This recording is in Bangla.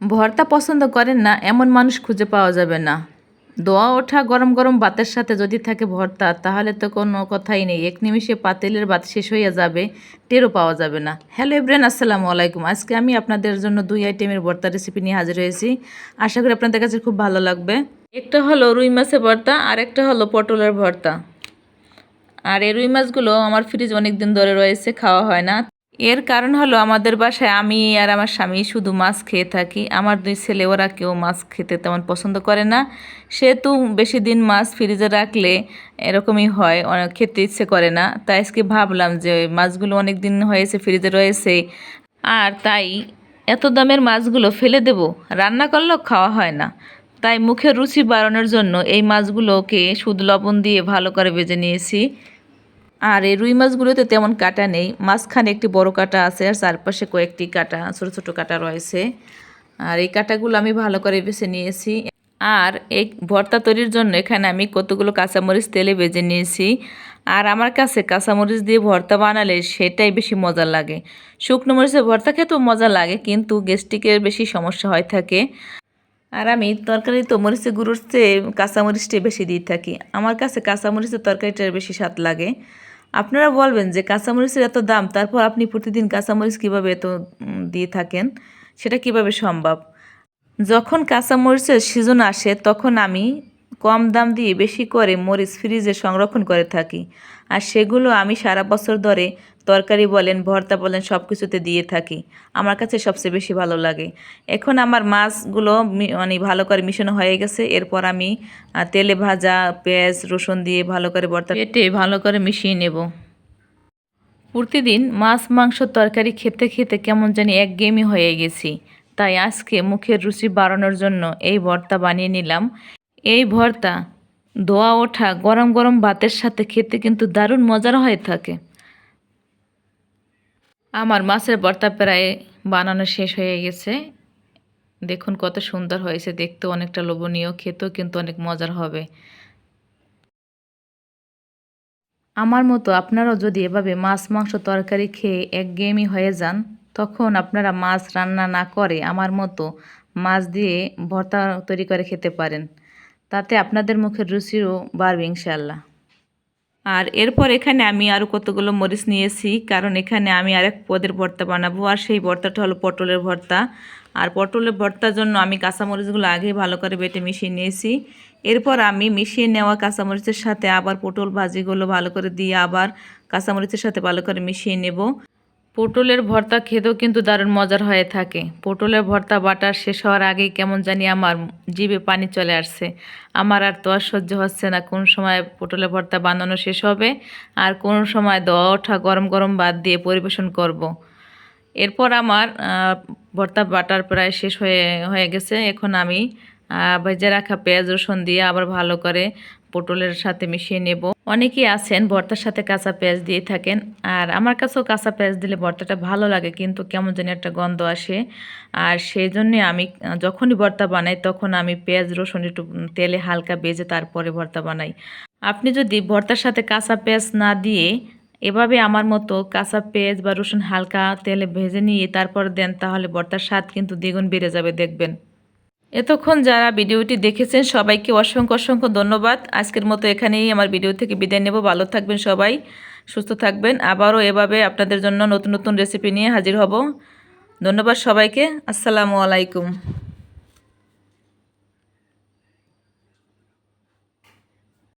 ভর্তা পছন্দ করেন না, এমন মানুষ খুঁজে পাওয়া যাবে না। দোয়া ওঠা গরম গরম ভাতের সাথে যদি থাকে ভর্তা, তাহলে তো কোনো কথাই নেই। এক নিমিষে পাতিলের ভাত শেষ হয়ে যাবে, টেরও পাওয়া যাবে না। হ্যালো এব্রেন আসসালামু আলাইকুম। আজকে আমি আপনাদের জন্য দুই আইটেমের ভর্তা রেসিপি নিয়ে হাজির হয়েছি। আশা করি আপনাদের কাছে খুব ভালো লাগবে। একটা হলো রুই মাছের ভর্তা, আর একটা হলো পটলের ভর্তা। আর এই রুই মাছগুলো আমার ফ্রিজ অনেক দিন ধরে রয়েছে, খাওয়া হয় না। এর কারণ হলো আমাদের বাসায় আমি আর আমার স্বামী শুধু মাছ খেয়ে থাকি। আমার দুই ছেলে, ওরা কেউ মাছ খেতে তেমন পছন্দ করে না। সেহেতু বেশি দিন মাছ ফ্রিজে রাখলে এরকমই হয় অনেক খেতে ইচ্ছে করে না। তাই আজকে ভাবলাম যে মাছগুলো অনেক দিন হয়েছে, ফ্রিজে রয়েছে। আর তাই এত দামের মাছগুলো ফেলে দেব, রান্না করলেও খাওয়া হয় না। তাই মুখের রুচি বাড়ানোর জন্য এই মাছগুলোকে শুধু লবণ দিয়ে ভালো করে ভেজে নিয়েছি। আর এই রুই মাছগুলোতে তেমন কাটা নেই। মাঝখানে একটি বড় কাটা আছে আর চারপাশে কয়েকটি কাটা, ছোট ছোট কাটা রয়েছে। আর এই কাটাগুলো আমি ভালো করে বেছে নিয়েছি। আর এই ভর্তা তৈরির জন্য এখানে আমি কতগুলো কাঁচামরিচ, তেলে ভেজে নিয়েছি। আর আমার কাছে কাঁচামরিচ দিয়ে ভর্তা বানালে সেটাই বেশি মজা লাগে। শুকনো মরিচের ভর্তা খেতেও মজা লাগে, কিন্তু গ্যাস্ট্রিকের বেশি সমস্যা হয় থাকে। আর আমি তরকারি তো মরিচের গুঁড়োর চেয়ে কাঁচামরিচটাই বেশি দিয়ে থাকি। আমার কাছে কাঁচামরিচের তরকারিটার বেশি স্বাদ লাগে। আপনারা বলবেন যে কাঁচামরিচের এত দাম, তারপর আপনি প্রতিদিন কাঁচামরিচ কীভাবে এত দিয়ে থাকেন? সেটা কীভাবে সম্ভব? যখন কাঁচামরিচের সিজন আসে, তখন আমি কম দাম দিয়ে বেশি করে মরিচ ফ্রিজে সংরক্ষণ করে থাকি। আর সেগুলো আমি সারা বছর ধরে তরকারি বলেন, ভর্তা বলেন সব কিছুতে দিয়ে থাকি। আমার কাছে সবচেয়ে বেশি ভালো লাগে। এখন আমার মাছগুলো মানে ভালো করে মিশানো হয়ে গেছে। এরপর আমি তেলে ভাজা, পেঁয়াজ, রসুন দিয়ে ভালো করে ভর্তা পেটে ভালো করে মিশিয়ে নেব। প্রতিদিন মাছ, মাংস তরকারি খেতে খেতে কেমন জানি একঘেয়েমি হয়ে গেছি। তাই আজকে মুখের রুচি বাড়ানোর জন্য এই ভর্তা বানিয়ে নিলাম। এই ভর্তা, ধোয়া, ওঠা, গরম গরম ভাতের সাথে খেতে কিন্তু দারুণ মজার হয়ে থাকে। আমার মাছের ভর্তা প্রায় বানানো শেষ হয়ে গেছে। দেখুন কত সুন্দর হয়েছে, দেখতে অনেকটা লোভনীয়, খেতেও কিন্তু অনেক মজার হবে। আমার মতো আপনারাও যদি এভাবে মাছ, মাংস তরকারি খেয়ে একঘেয়েমি হয়ে যান, তখন আপনারা মাছ রান্না না করে আমার মতো মাছ দিয়ে ভর্তা তৈরি করে খেতে পারেন। তাতে আপনাদের মুখের রুচিও বাড়বে ইনশাল্লাহ আর এরপর এখানে আমি আরও কতগুলো মরিচ নিয়েছি, কারণ এখানে আমি আরেক পদের ভর্তা বানাবো, আর সেই ভর্তাটা হলো পটলের ভর্তা। আর পটলের ভর্তার জন্য আমি কাঁচামরিচগুলো আগেই ভালো করে বেটে মিশিয়ে নিয়েছি। এরপর আমি মিশিয়ে নেওয়া কাঁচামরিচের সাথে আবার পটল ভাজিগুলো ভালো করে দিয়ে আবার কাঁচামরিচের সাথে ভালো করে মিশিয়ে নেব। পটলের ভর্তা খেতেও কিন্তু দারুণ মজার হয়ে থাকে। পটলের ভর্তা বাটার শেষ হওয়ার আগেই কেমন জানি আমার জিভে পানি চলে আসছে। আমার আর তো আর সহ্য হচ্ছে না কোন সময় পটলের ভর্তা বানানো শেষ হবে আর কোন সময় দেওয়া ওঠা গরম গরম বাদ দিয়ে পরিবেশন করব। এরপর আমার ভর্তা বাটার প্রায় শেষ হয়ে হয়ে গেছে। এখন আমি ভেজে রাখা পেঁয়াজ, রসুন দিয়ে আবার ভালো করে পটলের সাথে মিশিয়ে নেব। অনেকেই আছেন ভর্তার সাথে কাঁচা পেঁয়াজ দিয়ে থাকেন, আর আমার কাছেও কাঁচা পেঁয়াজ দিলে ভর্তাটা ভালো লাগে, কিন্তু কেমন জানি একটা গন্ধ আসে। আর সেই জন্যে আমি, যখনই ভর্তা বানাই, তখন আমি পেঁয়াজ, রসুন একটু তেলে হালকা ভেজে তারপরে ভর্তা বানাই। আপনি যদি ভর্তার সাথে কাঁচা পেঁয়াজ না দিয়ে এভাবে আমার মতো কাঁচা পেঁয়াজ বা রসুন হালকা তেলে ভেজে নিয়ে তারপর দেন, তাহলে ভর্তার স্বাদ কিন্তু দ্বিগুণ বেড়ে যাবে, দেখবেন। এতক্ষণ যারা ভিডিওটি দেখেছেন সবাইকে অসংখ্য অসংখ্য ধন্যবাদ। আজকের মতো এখানেই আমার ভিডিও থেকে বিদায় নেব। ভালো থাকবেন সবাই, সুস্থ থাকবেন। আবারও এভাবে আপনাদের জন্য নতুন নতুন রেসিপি নিয়ে হাজির হব। ধন্যবাদ সবাইকে। আসসালামু আলাইকুম।